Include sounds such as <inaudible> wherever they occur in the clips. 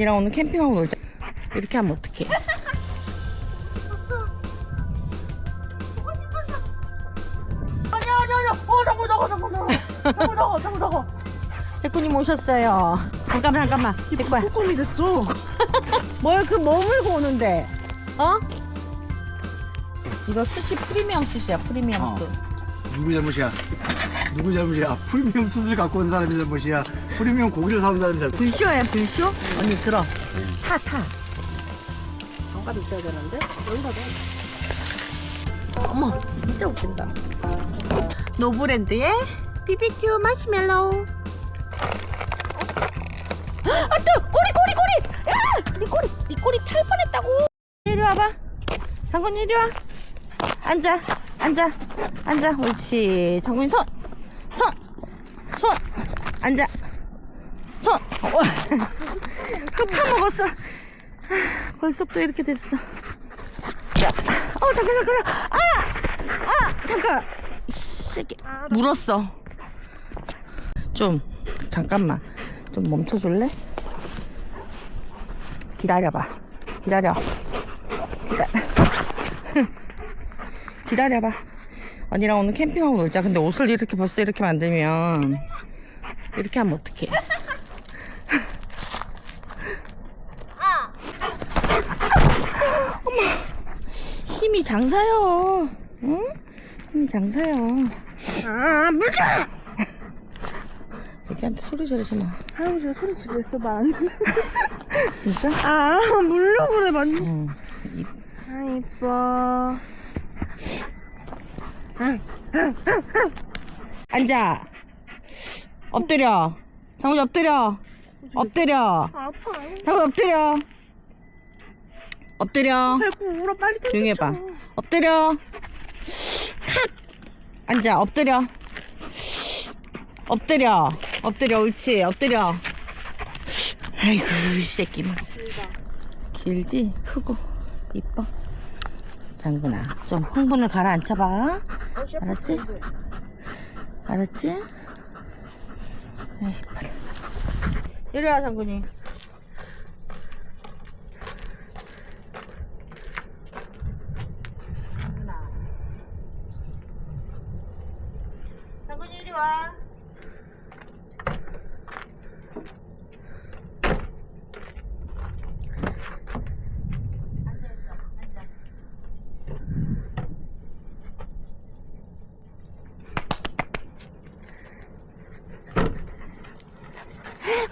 니랑 오늘 캠핑하고 놀자. 이렇게 하면 어떡해? 아니야 아니야 아니야 어 잠깐 잠깐 잠깐 잠깐 잠깐 잠깐 잠깐 백구님 오셨어요. 잠깐만 잠깐만. 백구야. 뚜껑이 됐어 <laughs> 뭘그뭐 물고 오는데? 어? 이거 스시 프리미엄 스시야 프리미엄 어. 스. 누구 잘못이야? 누구 잘못이야? 프리미엄 수술 갖고 온 사람이 잘못이야? 프리미엄 고기를 사온 사람이 잘못. 불쇼야 불쇼? 언니 들어. 타 타. 장갑 있어야 되는데 여기다 넣어 어머 진짜 웃긴다. 노브랜드의 BBQ 마시멜로우. 아뜨 꼬리 꼬리 꼬리. 야! 네 꼬리 네 꼬리 탈 뻔했다고. 이리 와봐. 장군 이리 와. 앉아 앉아 앉아 옳지. 장군이 손. 손. 손. 앉아. 손. 어. <laughs> 흡파 먹었어. 아, 벌써부터 이렇게 됐어. 야. 어 잠깐 잠깐. 아! 아 잠깐 이 새끼 물었어 좀 잠깐만 좀 멈춰줄래? 기다려봐 기다려 기다 <laughs> 기다려봐 언니랑 오늘 캠핑하고 놀자 근데 옷을 이렇게 벌써 이렇게 만들면 이렇게 하면 어떡해 어머 힘이 장사요. 응? 힘이 장사요. 아 물자 애기한테 소리 지르지 마. 할아버지가 소리 지르겠어 말안 진짜? 아 물려 그래 맞 응. 이- 아 이뻐. 앉아 엎드려. 장훈이 엎드려. 엎드려. 아파 장훈이 엎드려. 엎드려. 밟고 울어 빨리 조용히 해봐. 엎드려. 탁 앉아. 엎드려. 엎드려. 엎드려. 옳지. 엎드려. 아이고 이 새끼. 길지? 크고 이뻐. 장군아 좀 흥분을 가라앉혀봐. 알았지? 알았지? 빨리. 이리 와 장군이 장군아 장군이 이리 와 앉아 있어 앉아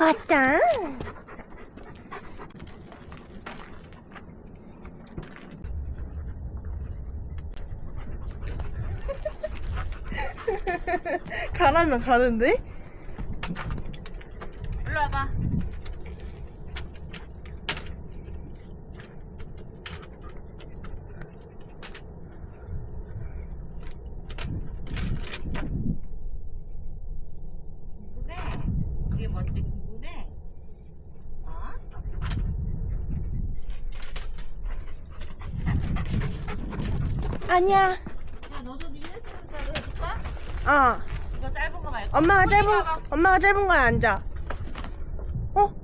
왔다 가라면 가는데? 일로 와봐 궁금해 그게 뭔지 궁금해 어? 아니야. 야 너도 니네 자로 해줄까? 어. 이거 짧은 거 말고. 엄마가 짧은 봐봐. 엄마가 짧은 거에 앉아. 어?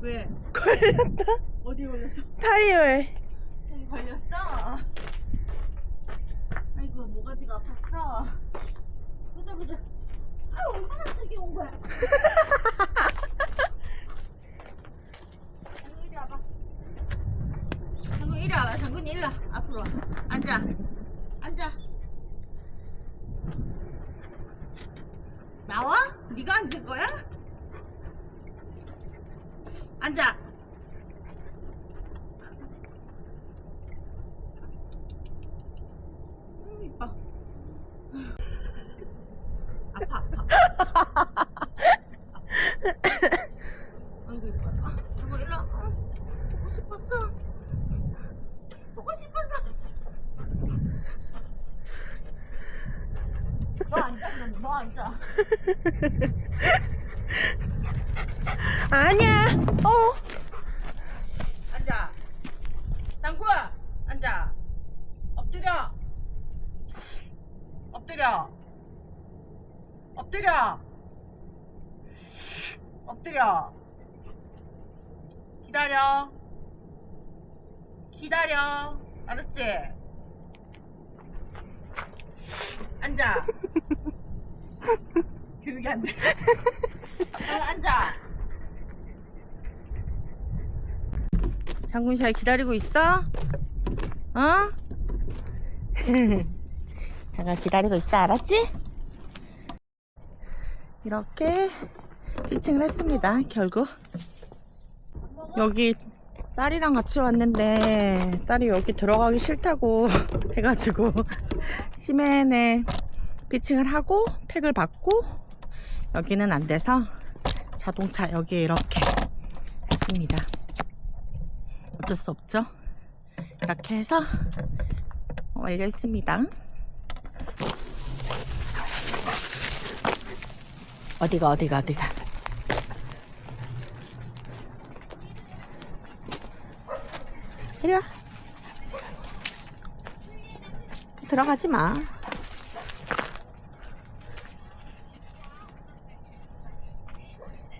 왜? 걸렸다. 어디 걸렸어? 타이어에. 여기 걸렸어? 아이고 모가지가 아팠어. 보자 보자. 아 얼마나 저기 온 거야. <laughs> 장군 이리 와봐. 장군 이리 와봐. 장군 이리 와. 앞으로 와. 앉아 나와? 네가 앉을 거야? 앉아 음, 이뻐. 아파, 아파. 아이고, 이뻐라. 저거 일로 와. 어, 보고 싶었어. 보고 싶었어. 너 앉아, 그럼 너 앉아. 아니야 어 앉아. 장구야, 앉아. 엎드려. 엎드려. 엎드려. 엎드려. 기다려. 기다려. 알았지? 앉아. <laughs> 교육이 안 돼. <laughs> 어, 앉아. 장군샤 기다리고 있어? 어? <laughs> 잠깐 기다리고 있어 알았지? 이렇게 피칭을 했습니다 결국 여기 딸이랑 같이 왔는데 딸이 여기 들어가기 싫다고 <laughs> 해가지고 <laughs> 시멘에 피칭을 하고 팩을 받고 여기는 안 돼서 자동차 여기 이렇게 했습니다. 어쩔 수 없죠? 이렇게 해서 완료 했습니다. 어디가 어디가 어디가 이리 와 들어가지 마.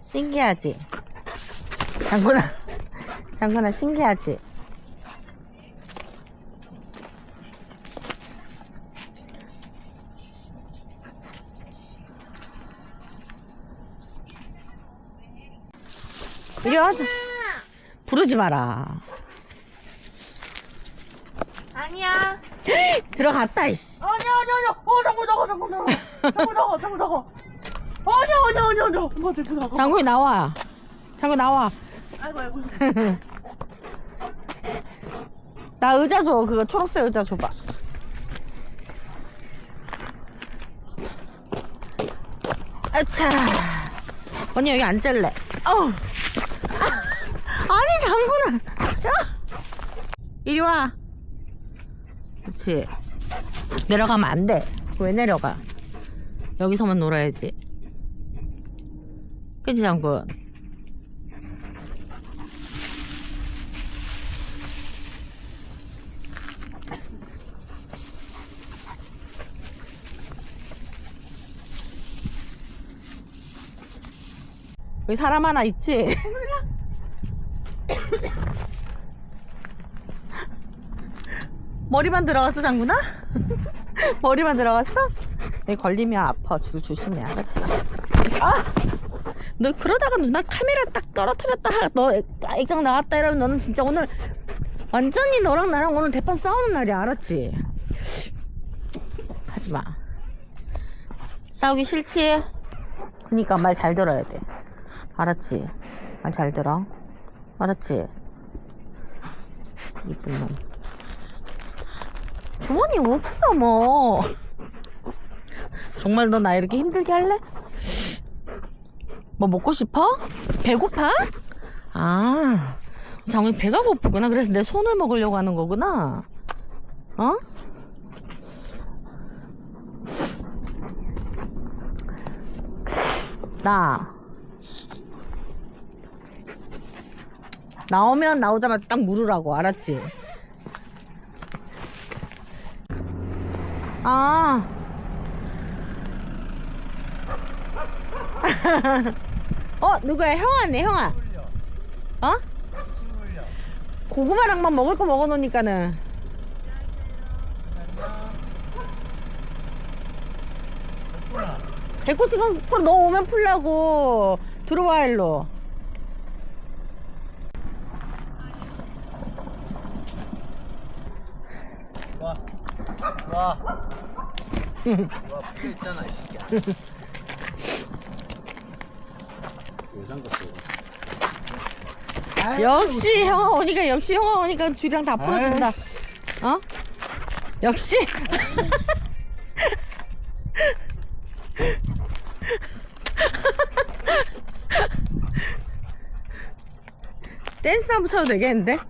신기하지? 장군아 <laughs> 장군아 신기하지? 이리 와 부르지 마라 아니야. <laughs> 들어갔다 이씨 아니야, 아니야, 아니야. 어, 자꾸 나가, 자꾸 나가. 자꾸 나가, 자꾸 나가. 아니야, 아니야, 아니야, 아니야. 나가. 장군이 나와 장군 나와 아이고, 아이고. <laughs> 나 의자 줘 그거 초록색 의자 줘봐 아차 언니 여기 앉을래 어 <laughs> 아니 장군아 야. 이리 와 그렇지. 내려가면 안 돼 왜 내려가? 여기서만 놀아야지. 그치 장군? 여기 사람 하나 있지? <laughs> 머리만 들어갔어, 장군아? <laughs> 머리만 들어갔어? 내 걸리면 아파. 줄 조심해, 알았지? 아! 너 그러다가 누나 카메라 딱 떨어뜨렸다. 너 액정 나왔다 이러면 너는 진짜 오늘 완전히 너랑 나랑 오늘 대판 싸우는 날이야, 알았지? 하지 마. 싸우기 싫지? 그니까 말 잘 들어야 돼. 알았지? 말 잘 들어. 알았지? 이쁜 놈. 주머니 없어, 뭐. 정말 너 나 이렇게 힘들게 할래? 뭐 먹고 싶어? 배고파? 아, 장훈이 배가 고프구나. 그래서 내 손을 먹으려고 하는 거구나. 어? 나 나오면 나오자마자 딱 물으라고 알았지? 아 <laughs> 어? 누구야? 형아네 형아 어? 고구마랑만 먹을 거 먹어 놓으니까는 배꼽 지금 풀- 너 오면 풀라고 들어와 일로 와. 와. 와, 풀려 있잖아, 이 새끼야. 역시 형아 오니까 역시 형아 오니까 주량 다 풀어준다 어? 역시 <laughs> 댄스 한번 쳐도 되겠는데? <laughs>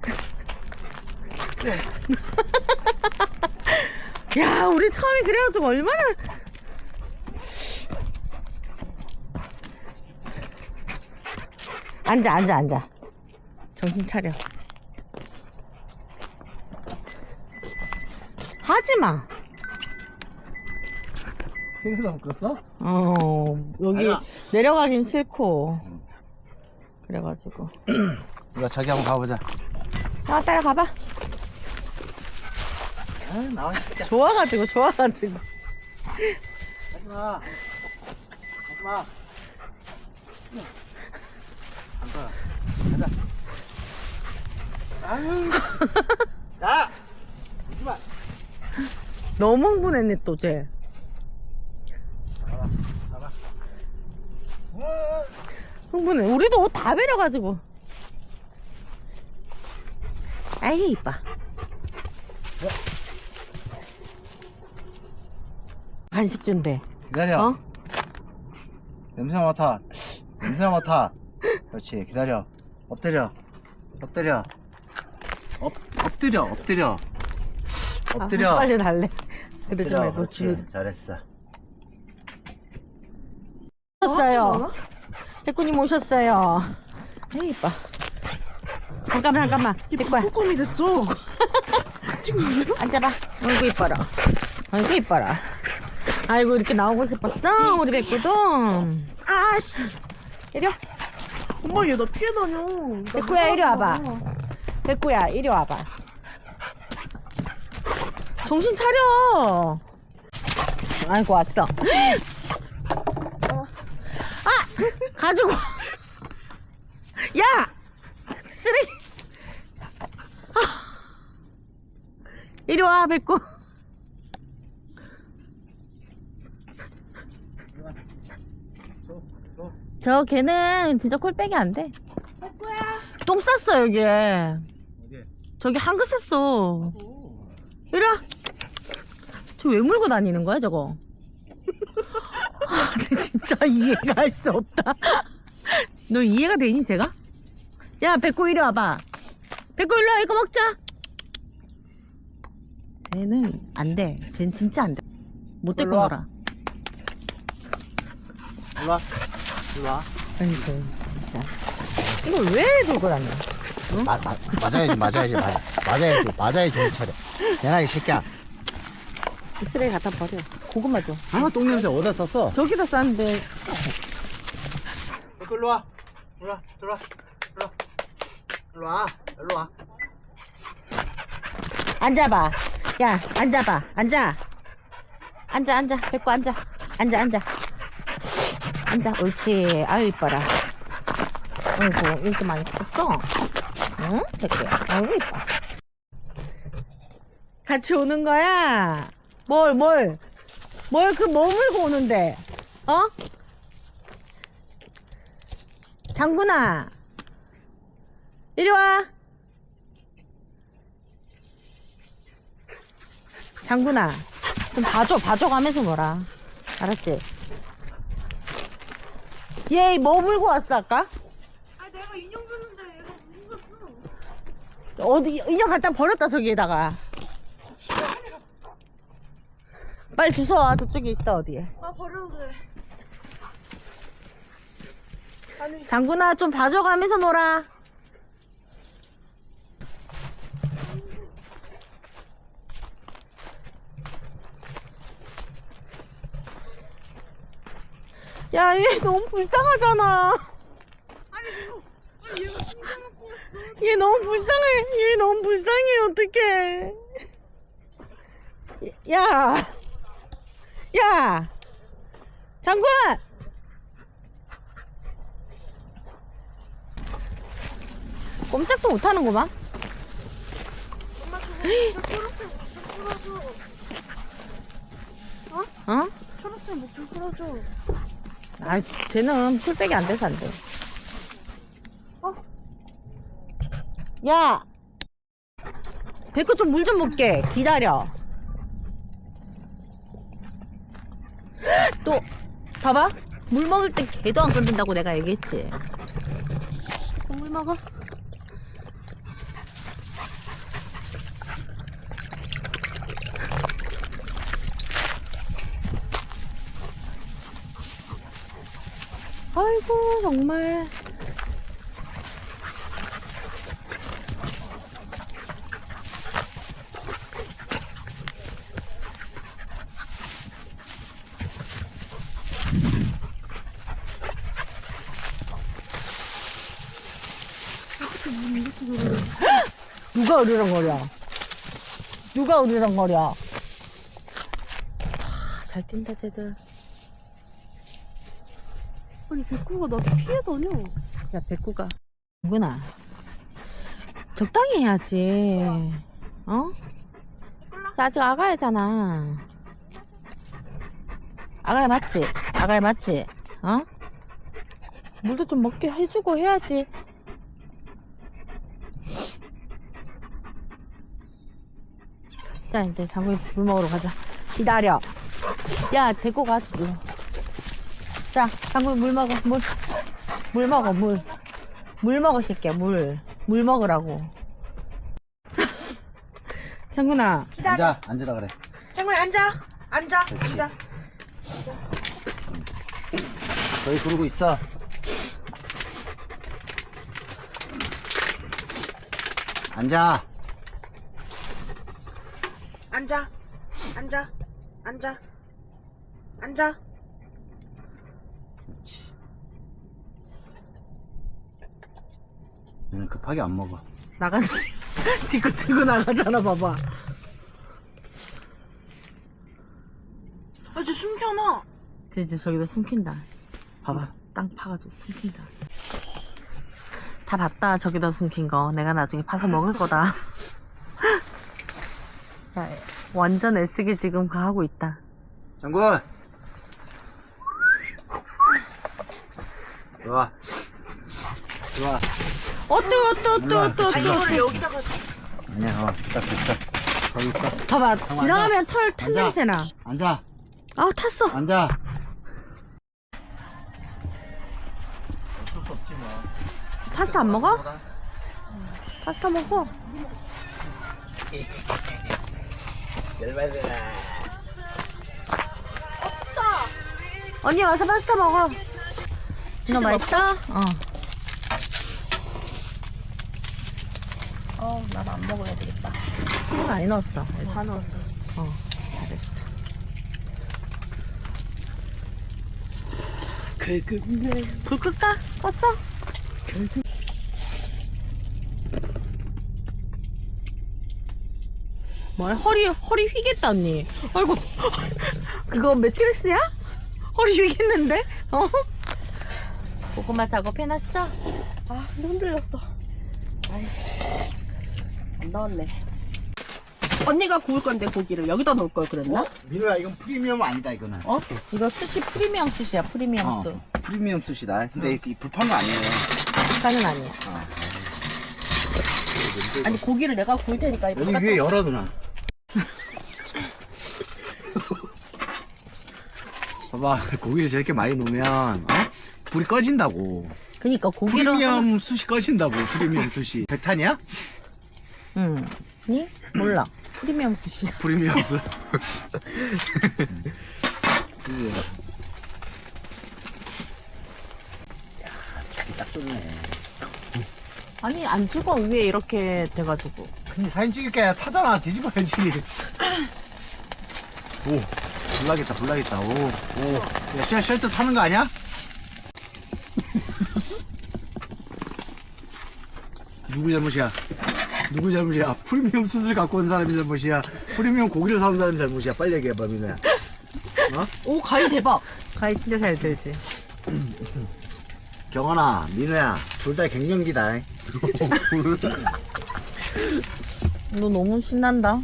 야 우리 처음에 그래가지고 얼마나 앉아 앉아 앉아 정신 차려 하지마 생선 안 끓었어? 어 여기 아니야. 내려가긴 싫고 그래가지고 이거 저기 한번 가보자. 아 따라가봐 아, 나와 진짜. 좋아가지고 좋아가지고 하지 마. 하지 마. 안 가. 가자. 아유. 씨. 야. 하지 마. 너무 흥분했네 또쟤 가라. 가라. 흥분해 우리도 옷 다 베려가지고 아이 이뻐 간식 준대 기다려. 어? 냄새 맡아. 냄새 맡아. 그렇지. 기다려. 엎드려. 엎드려. 엎, 엎드려. 엎드려. 엎드려. 아, 빨리 달래 그러지 엎드려. 말고 그렇지. 주 잘했어. 오셨어요 백구님 오셨어요 에이 이뻐 잠깐만 잠깐만 백구야 꼬꼬미 됐어. <laughs> 앉아봐 아이고 이뻐라 아이고 이뻐라 아이고 이렇게 나오고 싶었어 우리 백구도 아씨 이리 와 엄마 얘 나 피해 다녀. 나 백구야, 이리 와봐. 무서워. 백구야 이리 와봐 정신 차려 아이고 왔어 아 가지고 와. 야 쓰레기 아. 이리 와 백구 줘. 줘. 저 걔는 진짜 콜백이 안 돼 똥 쌌어 여기에 어디? 저기 한글 쌌어 이리 와. 저 왜 물고 다니는 거야, 저거? 아, 근데 진짜 이해가 할 수 없다. 너 이해가 되니, 제가? 야, 백구 이리 와봐. 백구 일로 와, 이거 먹자. 쟤는 안 돼. 쟤는 진짜 안 돼. 못 데리고 일로 와. 놀아. 일로 와. 일로 와. 아이고, 진짜. 이걸 왜 들고 다녀? 마, 마, 맞아야지, 맞아야지, 맞아. 맞아야지, 맞아야지, 정신 차려. 내가 이 새끼야. 이 쓰레기 갖다 버려. 고구마 줘. 아, 똥냄새 어디다 썼어? 저기다 쌌는데. 일로 와. 일로 와, 들어와. 일로 와. 일로 와. 일로 와. 앉아봐. 야, 앉아봐. 앉아. 앉아, 앉아. 뱉고 앉아. 앉아, 앉아. 앉아. 옳지. 아유, 이뻐라. 어이구, 이렇게 많이 컸어? 응? 뱉고야. 아유, 이뻐. 같이 오는 거야? 뭘, 뭘? 뭘그뭐 물고 오는데? 어? 장군아. 이리 와. 장군아, 좀 봐줘, 봐줘 가면서 놀아. 알았지? 얘 뭐 물고 왔어, 아까? 아 내가 인형 줬는데 얘가 물었어. 어디, 인형 갖다 버렸다, 저기에다가. 빨리 주워, 저쪽에 있어, 어디에. 아 버려도 돼. 장군아, 좀 봐줘 가면서 놀아. 야, 얘 너무 불쌍하잖아. 얘 너무 불쌍해. 얘 너무 불쌍해. 어떡해. 야. 야. 장군! 꼼짝도 못하는구만. 엄마 저거 초록색 목줄 풀어줘. 어? 초록색 목줄 풀어줘. 아, 쟤는 풀백이 안 돼서 안 돼. 어? 야! 배꼽 좀 물 좀 먹게. 기다려. 또, 봐봐. 물 먹을 때 개도 안 건든다고 내가 얘기했지. 또물 먹어. 아이고, 정말. <gasps> 누가 으르렁거려? 누가 으르렁거려? 아, 잘 뛴다 쟤들. 아니 백구가 나한테 피해 다녀. 야 백구가. 누구나. 적당히 해야지. 어? 자, 아직 아가야잖아. 아가야 맞지? 아가야 맞지? 어? 물도 좀 먹게 해주고 해야지. 자, 이제 장군이 물 먹으러 가자. 기다려. 야, 데리고 가. 자, 장군이 물 먹어. 물. 물 먹어, 물. 물 먹어, 새끼야, 물. 물 먹으라고. <laughs> 장군아. 앉아 앉으라 그래 장군 앉아. 앉아. 앉아. 저기 그러고 있어 앉아 앉아. 앉아. 앉아. 앉아. 그렇지 얘는 급하게 안 먹어 나가. 지금 <laughs> 들고 나가잖아, 봐봐. 아, 이제 숨겨놔. 이제, 이제 저기다 숨긴다. 봐봐. 땅 파가지고 숨긴다. 다 봤다, 저기다 숨긴 거. 내가 나중에 파서 먹을 거다. <laughs> 야, 완전 애쓰게 지금 가 하고 있다. 장군 좋아 좋아 어떠, 어떠, 어떠, 어떠, 아, 어떠. 이거를 여기다가. 아니야 어, 딱 됐어 거기 있어 봐봐. 지나가면 털, 탄 앉아. 냄새 나. 앉아 아우, 탔어. 앉아 어쩔 수 없지 뭐 파스타 안 먹어? 파스타 먹어. 열받으라 언니 와서 파스타 먹어. 너 맛있어? 어. 어, 나도 안 먹어야 되겠다. 소금 많이 넣었어. 다 넣었어. 어, 잘했어. 불 끌까? 껐어? 뭐야? 허리, 허리 휘겠다, 언니. 아이고. <laughs> 그거 매트리스야? 허리 휘겠는데? 어? 고구마 작업해놨어? 아, 흔들렸어. 안 넣을래. 언니가 구울 건데 고기를 여기다 넣을 걸 그랬나? 민호야 이건 프리미엄 아니다 이거는 어? 이거 스시 프리미엄 스시야, 프리미엄 어, 스. 프리미엄 수시다 근데 이 불판 거 아니에요 북한은 아니야. 아니 고기를 내가 구울 테니까 이 여기 바깥 위에 열어 누나 <laughs> 봐봐 고기를 저렇게 많이 놓으면 어? 불이 꺼진다고 그니까 고기를 프리미엄 수시 꺼진다고 프리미엄 수시 백탄이야? 응. 니? 몰라. 프리미엄 스시야. 프리미엄 수 딱 좋네 아니 안 죽어 위에 이렇게 돼가지고. 근데 사진 찍을 게 타잖아 뒤집어야지 <laughs> 오 불나겠다 불나겠다 오 오 야 쉘, 쉘터 타는 거 아니야? 누구 잘못이야 누구 잘못이야 프리미엄 수술 갖고 온 사람이 잘못이야 프리미엄 고기를 사온 사람이 잘못이야 빨리 얘기해봐 민호야 오 가위 대박. 가위 진짜 잘 들지. <clears throat> 경원아 민호야 둘 다 갱년기다 너 너무 신난다.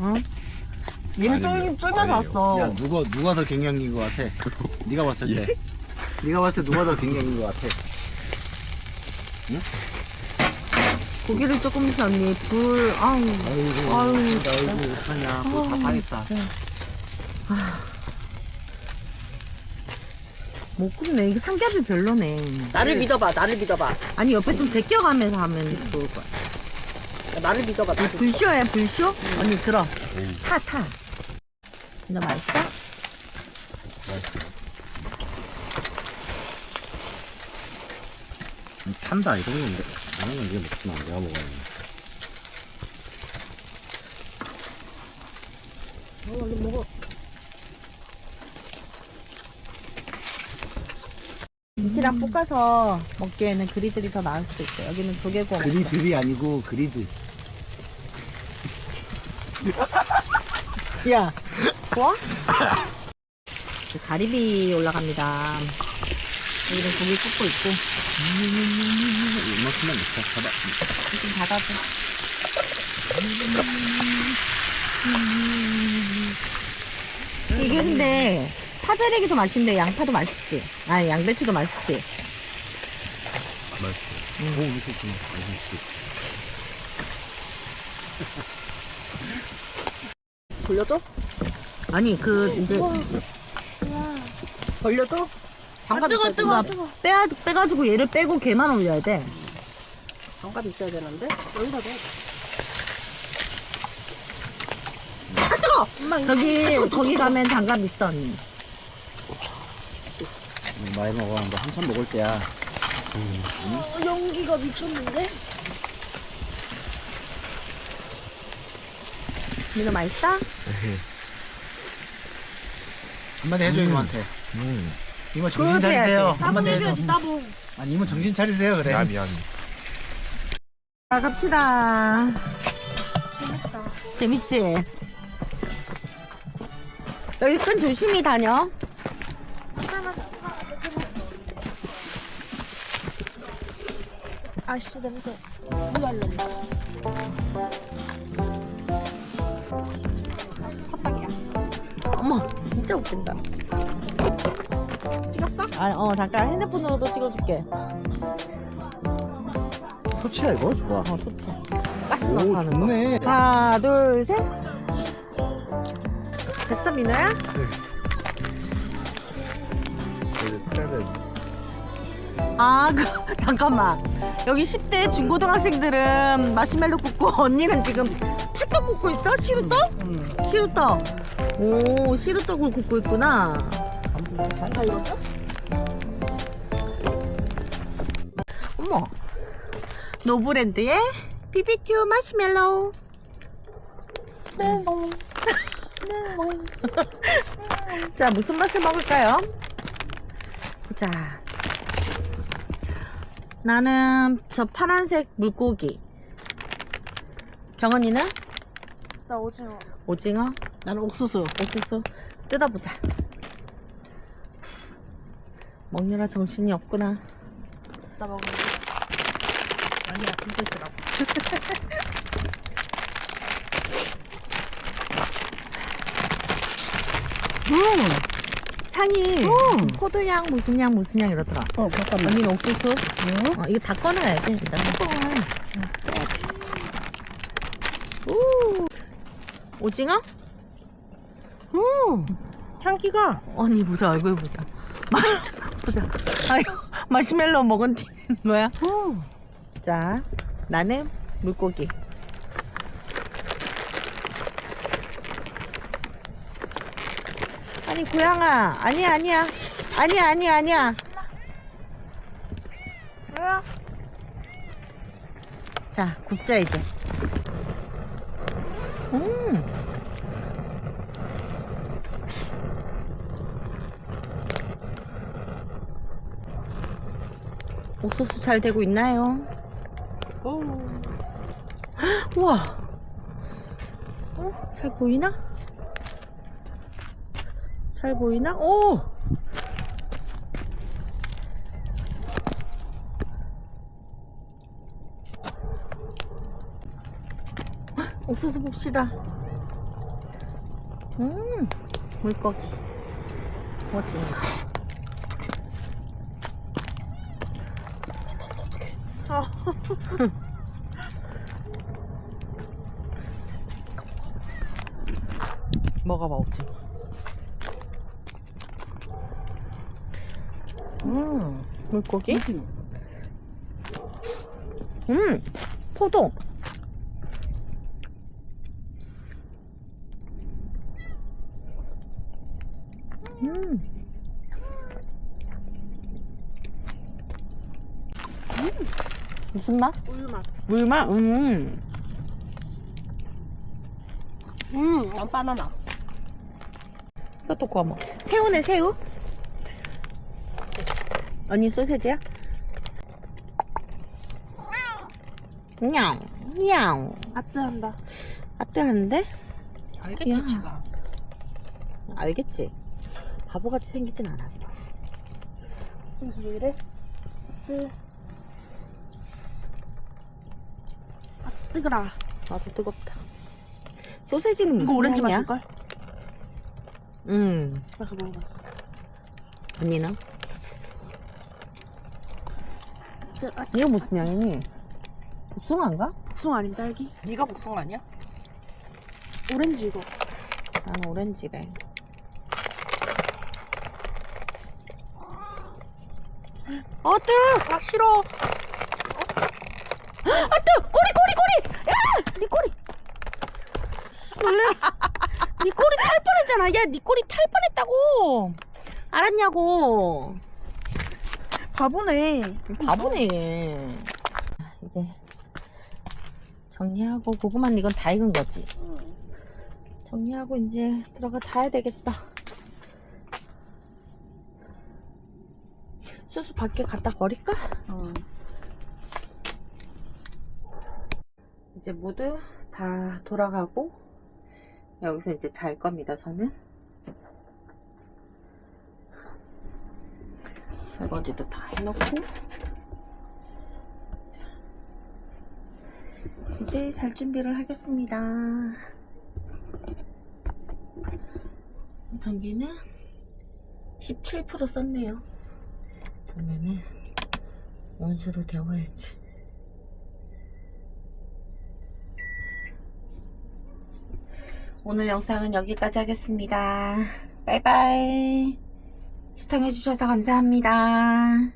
응? 얘는 쫄 쫄면서 왔어. 야 누가 누가 더 갱년기인 것 같아? 네가 봤을 때. <laughs> 네가 봤을 때 누가 더 갱년기인 것 같아? 고기를 조금씩 언니 불 아우 아이고, 아유, 아이고 어떡하냐? 뭐다 상했다. 못 굽네. 이게 삼겹이 별로네. 나를 믿어봐. 나를 믿어봐. 아니 옆에 좀 제껴가면서 하면 좋을 거야. 야, 나를 믿어봐. 나를. 불쇼야 불쇼? 언니 들어. 타 타. 진짜 맛있어? 탄다 이런 건데. 건 이게 먹지 마. 내가 먹어야 돼. 김치랑 고기랑 볶아서 먹기에는 그리들이 더 나을 수도 있어요. 여기는 조개 구워 먹어요. 그리들이 아니고 그리드. 야, <laughs> 좋아? 이제 가리비 올라갑니다. 여기는 고기 굽고 있고 이만큼만 넣자. 잡아. 좀 닫아줘. 이게 근데 파절이기도 맛있는데 양파도 맛있지. 아 양배추도 맛있지. 맛있어. 오, 이렇게 좀 맛있지. 돌려줘? 아니 그 이제 돌려줘? 장갑 뜨거, 있어야 뜨거, 돼. 뜨거. 빼 빼가지고 얘를 빼고 걔만 올려야 돼. 장갑 있어야 되는데 여기다 넣어 저기 <laughs> 거기 가면 장갑 있어 언니. 음, 많이 먹어. 너 한참 먹을 때야. 어, 연기가 미쳤는데 민호 맛있어? 한마디 해줘, 이모한테. 음. 이모 정신 그렇게 차리세요. 해야지. 해줘. 해줘야지 따봉 아니, 이모 정신 차리세요, 그래. 아 미안. 자 갑시다. 재밌다 재밌지? 여기 끈 조심히 다녀. 아씨 냄새 물 알러지 어머, 진짜 웃긴다. 찍었어? 아, 어, 잠깐 핸드폰으로도 찍어줄게. 토치야, 이거? 좋아. 어, 좋지. 가스 오, 넣어서 하는 거. 좋네. 하나, 둘, 셋. 됐어, 민호야? 아, 그, <laughs> 잠깐만. 여기 10대 중고등학생들은 마시멜로 굽고 <laughs> 언니는 지금 팥떡 굽고 있어? 시루떡? 음. 시루떡. 오, 시루떡을 굽고 있구나. 다 익었어? 어머. 노브랜드의 BBQ 마시멜로우. 멜롱 <laughs> 자, 무슨 맛을 먹을까요? 보자. 나는 저 파란색 물고기. 경원이는 나 오징어 오징어, 나는 옥수수 옥수수. 뜯어보자. 먹느라 정신이 없구나. 나 먹을래 아니야 빈테스라고 <laughs> 음! 향이 포도향 무슨 향 무슨 향 이러더라. 어 잠깐만 언니는 옥수수? 어, 이거 다 꺼내야지 일단. 오. 오징어? 음. 향기가 언니 보자 얼굴 보자. 마, 보자. 아유 <laughs> 마시멜로 먹은 티는 뭐야? 자 나는 물고기. 아니 고양아 아니야 아니야 아니야 아니야 아니야? 자 굽자 이제 음 옥수수 잘 되고 있나요? 오 우와 어? 잘 보이나? 잘 보이나? 오! 옥수수 봅시다. 음, 물고기. 오징어. <laughs> 먹어봐, 오징어. 음, 물고기? 음, 포도. 음. 무슨 맛? 우유맛 물맛? 음. 음 난 바나나 이것도 구워 먹어. 새우네, 새우? 언니 소세지야? 냥, 냥. 아뜨한다. 아뜨한데? 알겠지, 야. 지가. 알겠지? 바보같이 생기진 않았어. 그래서 왜 이래? 뜨. 아, 뜨 거라. 나도 뜨겁다. 소세지는 무슨 이거 오렌지 향이야? 맛일걸? 음, 나 그거 먹어봤어. 언니는? 뜨, 아, 이거 무슨 향이니? 복숭아인가? 복숭아 아닌 딸기? 네가 복숭아 아니야? 오렌지 이거. 나는 오렌지래. 어, 뜨! 아, 싫어. 아, 뜨! 꼬리! 야! 네 꼬리! 씨, 원래, 네 꼬리 탈 뻔했잖아. 야, 네 꼬리 탈 뻔했다고! 알았냐고! 바보네. 바보네. 이제, 정리하고, 고구마는 이건 다 익은 거지. 정리하고, 이제 들어가 자야 되겠어. 수수 밖에 갖다 버릴까? 어. 이제 모두 다 돌아가고 여기서 이제 잘 겁니다 저는. 설거지도 다 해놓고. 자, 이제 잘 준비를 하겠습니다. 전기는 17% 썼네요. 그러면은 원수로 데워야지 오늘 영상은 여기까지 하겠습니다. 바이바이. 시청해주셔서 감사합니다.